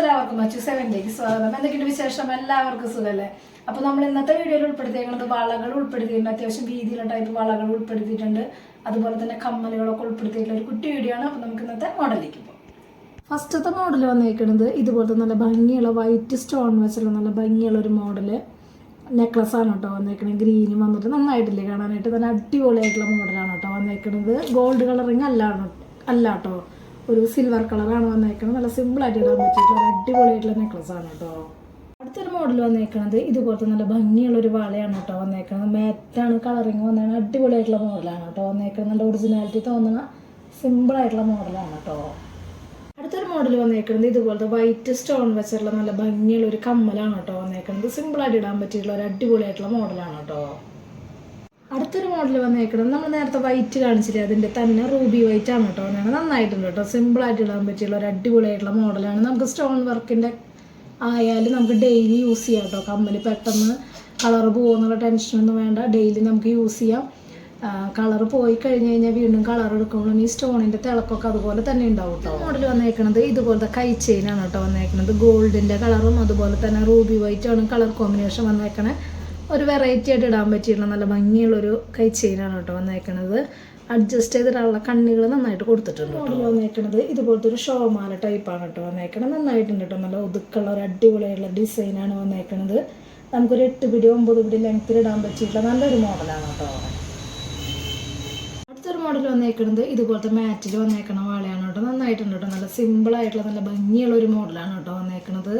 എല്ലാവർക്കും മച്ചു സെവനിലേക്ക് സ്വാഗതം. എന്തൊക്കെയുണ്ട് വിശേഷം? എല്ലാവർക്കും സുഖമല്ലേ അപ്പൊ നമ്മൾ ഇന്നത്തെ വീഡിയോയിൽ ഉൾപ്പെടുത്തിയിരിക്കുന്നത് വളകൾ ഉൾപ്പെടുത്തിയിട്ടുണ്ട്. അത്യാവശ്യം വീതിയിലുള്ള ടൈപ്പ് വളകൾ ഉൾപ്പെടുത്തിയിട്ടുണ്ട്. അതുപോലെ തന്നെ കമ്മലുകളൊക്കെ ഉൾപ്പെടുത്തിയിട്ടുള്ള ഒരു കുട്ടി വീഡിയോ ആണ്. അപ്പൊ നമുക്ക് ഇന്നത്തെ മോഡലിലേക്ക് പോകാം ഫസ്റ്റത്തെ മോഡൽ വന്നിരിക്കുന്നത് ഇതുപോലത്തെ നല്ല ഭംഗിയുള്ള വൈറ്റ് സ്റ്റോൺ വെച്ചുള്ള നല്ല ഭംഗിയുള്ള ഒരു മോഡൽ നെക്ലസ് ആണ് കേട്ടോ വന്നേക്കണത്. ഗ്രീനും വന്നിട്ട് നന്നായിട്ടില്ലേ കാണാനായിട്ട്. നല്ല അടിപൊളിയായിട്ടുള്ള മോഡലാണ് കേട്ടോ വന്നേക്കണത്. ഗോൾഡ് കളറിങ് അല്ലാണ് അല്ല കേട്ടോ. ഒരു സിൽവർ കളറാണ് വന്നേക്കുന്നത് നല്ല സിമ്പിളായിട്ട് ഇടാൻ പറ്റിയിട്ടുള്ള ഒരു അടിപൊളിയായിട്ടുള്ള നെക്ലസ് ആണ് കേട്ടോ. അടുത്തൊരു മോഡൽ വന്നേക്കണത് ഇതുപോലത്തെ നല്ല ഭംഗിയുള്ള ഒരു വളയാണ് കേട്ടോ വന്നേക്കണത്. മാറ്റാണ് കളറിങ് വന്നേക്കണത്. അടിപൊളിയായിട്ടുള്ള മോഡലാണ് കേട്ടോ വന്നേക്കണത്. നല്ല ഒറിജിനാലിറ്റി തോന്നുന്ന സിമ്പിളായിട്ടുള്ള മോഡലാണ് കേട്ടോ. അടുത്തൊരു മോഡൽ വന്നേക്കുന്നത് ഇതുപോലത്തെ വൈറ്റ് സ്റ്റോൺ വെച്ചിട്ടുള്ള നല്ല ഭംഗിയുള്ള ഒരു കമ്മലാണ് കേട്ടോ വന്നേക്കുന്നത് സിമ്പിളായിട്ട് ഇടാൻ പറ്റിയിട്ടുള്ള ഒരു അടിപൊളിയായിട്ടുള്ള മോഡലാണ് കേട്ടോ. അടുത്തൊരു മോഡൽ വന്നേക്കണം നമ്മൾ നേരത്തെ വൈറ്റ് കാണിച്ചില്ലേ? അതിന്റെ തന്നെ റൂബി വൈറ്റ് ആണ് കേട്ടോ. അങ്ങനെ നന്നായിട്ടുണ്ട് കേട്ടോ. സിമ്പിളായിട്ട് ഇടാൻ പറ്റിയുള്ള ഒരു അടിപൊളിയായിട്ടുള്ള മോഡലാണ് നമുക്ക് സ്റ്റോൺ വർക്കിന്റെ ആയാലും നമുക്ക് ഡെയിലി യൂസ് ചെയ്യാം കേട്ടോ. കമ്മൽ പെട്ടെന്ന് കളർ പോകുന്നുള്ള ടെൻഷനൊന്നും വേണ്ട. ഡെയിലി നമുക്ക് യൂസ് ചെയ്യാം. കളർ പോയി കഴിഞ്ഞ് കഴിഞ്ഞാൽ വീണ്ടും കളർ എടുക്കുമ്പോഴും ഈ സ്റ്റോണിന്റെ തിളക്കൊക്കെ അതുപോലെ തന്നെ ഉണ്ടാവും കേട്ടോ. മോഡൽ വന്നേക്കണത് ഇതുപോലത്തെ കൈ ചെയിനാണ് കേട്ടോ വന്നേക്കണത്. ഗോൾഡിന്റെ കളറും അതുപോലെ തന്നെ റൂബി വൈറ്റാണ് കളർ കോമ്പിനേഷൻ വന്നേക്കണേ. ഒരു വെറൈറ്റി ആയിട്ട് ഇടാൻ പറ്റിയിട്ടുള്ള നല്ല ഭംഗിയുള്ളൊരു കൈ ചെയിനാണ് കേട്ടോ വന്നേക്കണത്. അഡ്ജസ്റ്റ് ചെയ്തിട്ടുള്ള കണ്ണികൾ നന്നായിട്ട് കൊടുത്തിട്ടുണ്ട് മോഡൽ വന്നേക്കണത് ഇതുപോലത്തെ ഒരു ഷോമാല ടൈപ്പാണ് കേട്ടോ വന്നേക്കണത്. നന്നായിട്ടുണ്ട് കേട്ടോ. നല്ല ഒതുക്കുള്ള ഒരു അടിപൊളിയായിട്ടുള്ള ഡിസൈനാണ് വന്നേക്കണത്. നമുക്കൊരു എട്ട് പിടി ഒമ്പത് പിടി ലെങ്ത്തിൽ ഇടാൻ പറ്റിയിട്ടുള്ള നല്ലൊരു മോഡലാണ് കേട്ടോ. അടുത്തൊരു മോഡൽ വന്നേക്കുന്നത് ഇതുപോലത്തെ മാറ്റിൽ വന്നേക്കണ വാളയാണ് കേട്ടോ. നന്നായിട്ടുണ്ട് കേട്ടോ. നല്ല സിമ്പിൾ ആയിട്ടുള്ള നല്ല ഭംഗിയുള്ള ഒരു മോഡലാണ് കേട്ടോ വന്നേക്കണത്.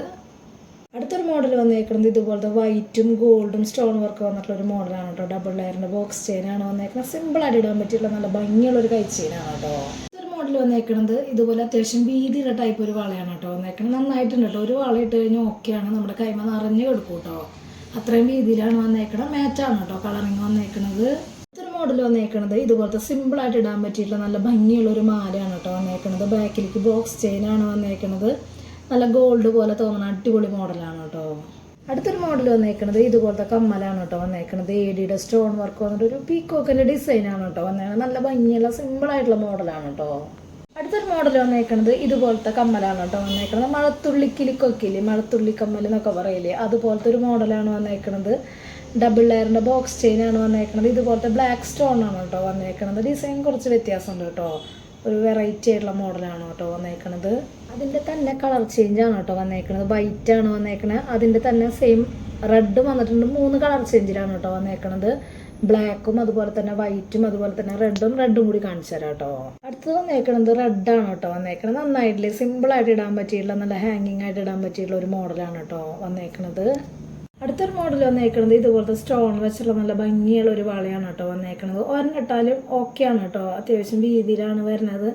അടുത്തൊരു മോഡൽ വന്നേക്കുന്നത് ഇതുപോലത്തെ വൈറ്റും ഗോൾഡും സ്റ്റോൺ വർക്ക് വന്നിട്ടുള്ള ഒരു മോഡലാണ് കേട്ടോ. ഡബിൾ ലെയറിന്റെ ബോക്സ് ചെയിനാണ് വന്നേക്കുന്നത്. സിമ്പിൾ ആയിട്ട് ഇടാൻ പറ്റിയുള്ള നല്ല ഭംഗിയുള്ള ഒരു കൈ ചെയിനാണ് കേട്ടോ. അടുത്തൊരു മോഡൽ വന്നേക്കുന്നത് ഇതുപോലെ അത്യാവശ്യം വീതിയുള്ള ടൈപ്പ് ഒരു വളയാണ് കേട്ടോ വന്നേക്കുന്നത്. നന്നായിട്ടുണ്ട് കേട്ടോ. ഒരു വള ഇട്ട് കഴിഞ്ഞാൽ ഓക്കെയാണ് നമ്മുടെ കൈമ നിറഞ്ഞു കിടക്കും കേട്ടോ. അത്രയും വീതിയിലാണ് വന്നേക്കണം മാച്ചാണ് കേട്ടോ കളറിങ് വന്നേക്കുന്നത്. ഇതൊരു മോഡൽ വന്നേക്കുന്നത് ഇതുപോലത്തെ സിമ്പിൾ ആയിട്ട് ഇടാൻ പറ്റിയിട്ടുള്ള നല്ല ഭംഗിയുള്ള ഒരു മാലയാണ് കേട്ടോ വന്നേക്കുന്നത്. ബാക്കിലേക്ക് ബോക്സ് ചെയിനാണ് വന്നേക്കുന്നത്. നല്ല ഗോൾഡ് പോലെ തോന്നുന്ന അടിപൊളി മോഡലാണ് കേട്ടോ അടുത്തൊരു മോഡൽ വന്നേക്കണത് ഇതുപോലത്തെ കമ്മലാണ് കേട്ടോ വന്നേക്കണത്. എ ഡിയുടെ സ്റ്റോൺ വർക്ക് വന്നിട്ട് ഒരു പീക്കോക്കിന്റെ ഡിസൈൻ ആണ് കേട്ടോ വന്നേക്കണത്. നല്ല ഭംഗിയുള്ള സിമ്പിൾ ആയിട്ടുള്ള മോഡലാണ് കേട്ടോ അടുത്തൊരു മോഡൽ വന്നേക്കണത് ഇതുപോലത്തെ കമ്മലാണ് കേട്ടോ വന്നേക്കണത്. മഴത്തുള്ളി കിലിക്കൊക്കില്ലേ മഴത്തുള്ളി കമ്മൽ എന്നൊക്കെ പറയില്ലേ? അതുപോലത്തെ ഒരു മോഡലാണ് വന്നേക്കണത്. ഡബിൾ ലെയറിന്റെ ബോക്സ് ചെയിൻ ആണ് വന്നേക്കുന്നത് ഇതുപോലത്തെ ബ്ലാക്ക് സ്റ്റോൺ ആണ് കേട്ടോ വന്നേക്കുന്നത് ഡിസൈൻ കുറച്ച് വ്യത്യാസമുണ്ട് കേട്ടോ ഒരു വെറൈറ്റി ആയിട്ടുള്ള മോഡലാണ് കേട്ടോ വന്നേക്കണത്. അതിന്റെ തന്നെ കളർ ചേഞ്ച് ആണ് കേട്ടോ വന്നേക്കണത്. വൈറ്റ് ആണ് വന്നേക്കണത്. അതിന്റെ തന്നെ സെയിം റെഡ് വന്നിട്ടുണ്ട്. മൂന്ന് കളർ ചേഞ്ചിലാണ് കേട്ടോ വന്നേക്കണത്. ബ്ലാക്കും അതുപോലെ തന്നെ വൈറ്റും അതുപോലെ തന്നെ റെഡും റെഡും കൂടി കാണിച്ചു തരാം കേട്ടോ. അടുത്തത് വന്നേക്കണത് റെഡാണ് കേട്ടോ വന്നേക്കണത്. നന്നായിട്ടില്ലേ? സിമ്പിളായിട്ട് ഇടാൻ പറ്റിയിട്ടുള്ള നല്ല ഹാങ്ങിങ് ആയിട്ട് ഇടാൻ പറ്റിയിട്ടുള്ള ഒരു മോഡലാണ് കേട്ടോ വന്നേക്കണത്. അടുത്തൊരു മോഡൽ വന്നേക്കണത് ഇതുപോലത്തെ സ്റ്റോൺ വെച്ചുള്ള നല്ല ഭംഗിയുള്ള ഒരു വളയാണ് കേട്ടോ വന്നേക്കണത്. ഒരെണ്ണിട്ടാലും ആണ് കേട്ടോ. അത്യാവശ്യം വീതിയിലാണ് വരുന്നത്.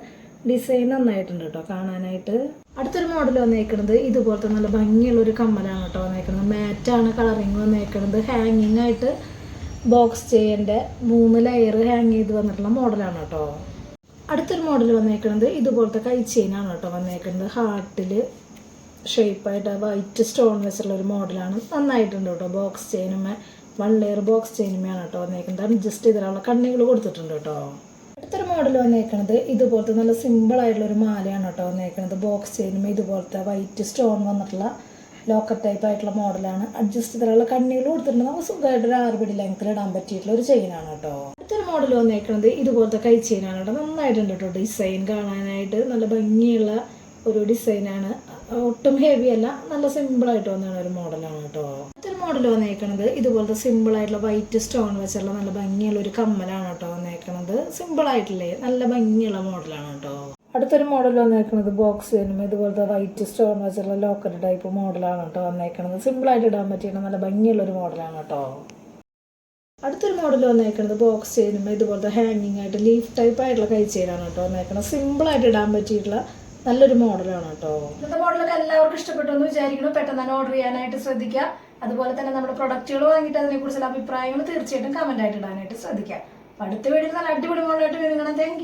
ഡിസൈൻ നന്നായിട്ടുണ്ട് കേട്ടോ കാണാനായിട്ട്. അടുത്തൊരു മോഡൽ വന്നേക്കണത് ഇതുപോലത്തെ നല്ല ഭംഗിയുള്ള ഒരു കമ്മലാണ് കേട്ടോ വന്നേക്കുന്നത് മാറ്റാണ് കളറിങ് വന്നേക്കണത്. ഹാങ്ങിങ് ആയിട്ട് ബോക്സ് ചെയ്യേണ്ട മൂന്ന് ലെയർ ഹാങ് ചെയ്ത് വന്നിട്ടുള്ള മോഡലാണ് കേട്ടോ. അടുത്തൊരു മോഡൽ വന്നേക്കണത് ഇതുപോലത്തെ കൈ ചെയിനാണ് കേട്ടോ വന്നേക്കുന്നത് ഹാർട്ടിൽ ഷേപ്പായിട്ട് വൈറ്റ് സ്റ്റോൺ വെച്ചുള്ള ഒരു മോഡലാണ് നന്നായിട്ടുണ്ട് കേട്ടോ ബോക്സ് ചെയിനുമേ വൺ ലെയർ ബോക്സ് ചെയിനുമേയാണ് കേട്ടോ വന്നേക്കുന്നത്. അഡ്ജസ്റ്റ് ചെയ്തിട്ടുള്ള കണ്ണികൾ കൊടുത്തിട്ടുണ്ട് കേട്ടോ അടുത്തൊരു മോഡൽ വന്നേക്കണത് ഇതുപോലത്തെ നല്ല സിമ്പിൾ ആയിട്ടുള്ള ഒരു മാലയാണ് കേട്ടോ വന്നേക്കുന്നത് ബോക്സ് ചെയിനുമേ ഇതുപോലത്തെ വൈറ്റ് സ്റ്റോൺ വന്നിട്ടുള്ള ലോക്കർ ടൈപ്പ് ആയിട്ടുള്ള മോഡലാണ് അഡ്ജസ്റ്റ് ചെയ്തിട്ടുള്ള കണ്ണികൾ കൊടുത്തിട്ടുണ്ട്. നമുക്ക് സുഖമായിട്ട് ഒരു ആറുപടി ലെങ്ത്തിൽ ഇടാൻ പറ്റിയിട്ടുള്ള ഒരു ചെയിനാണ് കേട്ടോ അടുത്തൊരു മോഡൽ വന്നേക്കുന്നത് ഇതുപോലത്തെ കൈ ചെയിനാണ് കേട്ടോ നന്നായിട്ടുണ്ട് കേട്ടോ ഡിസൈൻ കാണാനായിട്ട്. നല്ല ഭംഗിയുള്ള ഒരു ഡിസൈനാണ് ഒട്ടും ഹെവി അല്ല. നല്ല സിമ്പിൾ ആയിട്ട് വന്ന ഒരു മോഡലാണ് കേട്ടോ അടുത്തൊരു മോഡൽ വന്നേക്കണത് ഇതുപോലത്തെ സിമ്പിൾ ആയിട്ടുള്ള വൈറ്റ് സ്റ്റോൺ വെച്ചുള്ള നല്ല ഭംഗിയുള്ള ഒരു കമ്മലാണ് കേട്ടോ വന്നേക്കണത്. സിമ്പിൾ ആയിട്ടില്ലേ? നല്ല ഭംഗിയുള്ള മോഡലാണ് കേട്ടോ അടുത്തൊരു മോഡൽ വന്നേക്കണത് ബോക്സ് വരുമ്പോൾ ഇതുപോലത്തെ വൈറ്റ് സ്റ്റോൺ വെച്ചുള്ള ലോക്കൽ ടൈപ്പ് മോഡലാണ് കേട്ടോ വന്നേക്കണത്. സിമ്പിൾ ആയിട്ട് ഇടാൻ പറ്റിയ നല്ല ഭംഗിയുള്ള ഒരു മോഡലാണ് കേട്ടോ അടുത്തൊരു മോഡൽ വന്നേക്കുന്നത് ബോക്സ് ചെയ്യുമ്പോൾ ഇതുപോലത്തെ ഹാങ്ങിങ് ആയിട്ട് ലീഫ് ടൈപ്പ് ആയിട്ടുള്ള കൈ ചെയിനാണ് കേട്ടോ വന്നേക്കുന്നത് സിമ്പിൾ ആയിട്ട് ഇടാൻ പറ്റിയിട്ടുള്ള നല്ലൊരു മോഡലാണ് കേട്ടോ. ഇന്നത്തെ മോഡലൊക്കെ എല്ലാവർക്കും ഇഷ്ടപ്പെട്ടു എന്ന് വിചാരിക്കുന്നു. പെട്ടെന്ന് തന്നെ ഓർഡർ ചെയ്യാനായിട്ട് ശ്രദ്ധിക്കുക. അതുപോലെ തന്നെ നമ്മുടെ പ്രൊഡക്റ്റുകൾ വാങ്ങിയിട്ട് അതിനെക്കുറിച്ചുള്ള അഭിപ്രായങ്ങൾ തീർച്ചയായിട്ടും കമന്റ് ആയിട്ട് ഇടാനായിട്ട് ശ്രദ്ധിക്കുക. അടുത്ത വീഡിയോയിൽ നല്ല അടിപൊളി മോഡലായിട്ട് വരുന്നതാണ്. Thank thank